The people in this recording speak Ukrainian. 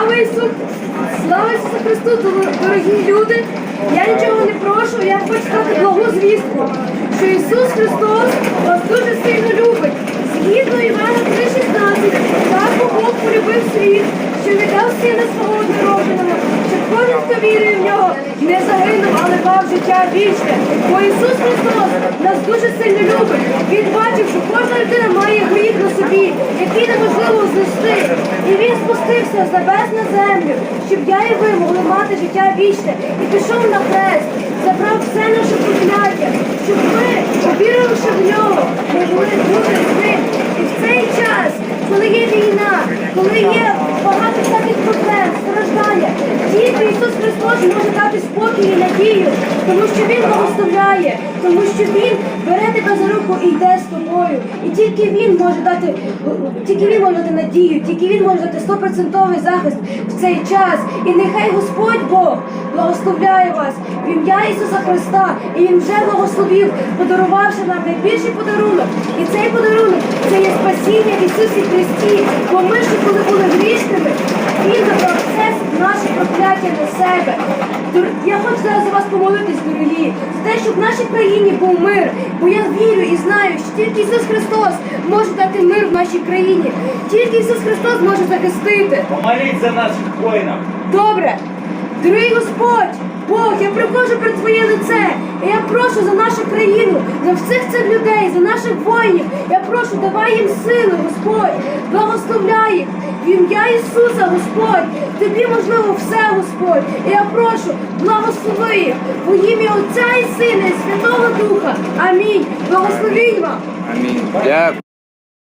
Слава Ісусу! Слава Ісусу Христу, дорогі люди! Я нічого не прошу, я хочу сказати благу звістку, що Ісус Христос вас дуже сильно любить. Згідно Івана 3,16, так Бог полюбив світ, що віддав сина свого однородженого, щоб кожен, хто вірує в нього, не загинув, але мав життя вічне. Бо Ісус Христос нас дуже сильно любить. Він бачив, що кожна людина має собі, який неможливо знести. І він спустився з небес на землю, щоб я і ви могли мати життя вічне. І пішов на хрест, забрав все наше прокляття, щоб ми, повіривши в нього, могли бути з ним. І в цей час, коли є війна, коли є багато всяких проблем, страждання, тільки Ісус Христос може дати спокій і надію, тому що Він благословляє, тому що Він бере тебе за руку і йде з тобою. І тільки Він може дати, тільки Він може дати надію, тільки Він може дати стопроцентовий захист в цей час. І нехай Господь Бог благословляє вас в ім'я Ісуса Христа. І Він вже благословив, подарувавши нам найбільший подарунок. І цей подарунок це є спасіння в Ісусі Христі. Бо ми ще коли були грішними, Він забрав все наше прокляття на себе. Я хочу зараз за вас помолитись, дорогі, в нашій країні був мир. Бо я вірю і знаю, що тільки Ісус Христос може дати мир в нашій країні. Тільки Ісус Христос може захистити. Помоліть за наших воїнів. Добре, дорогий Господь, Бог, я приходжу перед Твоє лице. І я прошу за нашу країну, за всіх цих людей, за наших воїнів. Я прошу, давай їм сили, Господь, благословляй їх. В ім'я Ісуса, Господь, тобі можливо все, Господь. І я прошу, благослови їх у ім'я Отця і Сина і Святого Духа. Амінь. Благословінь вам. Амінь. Дякую.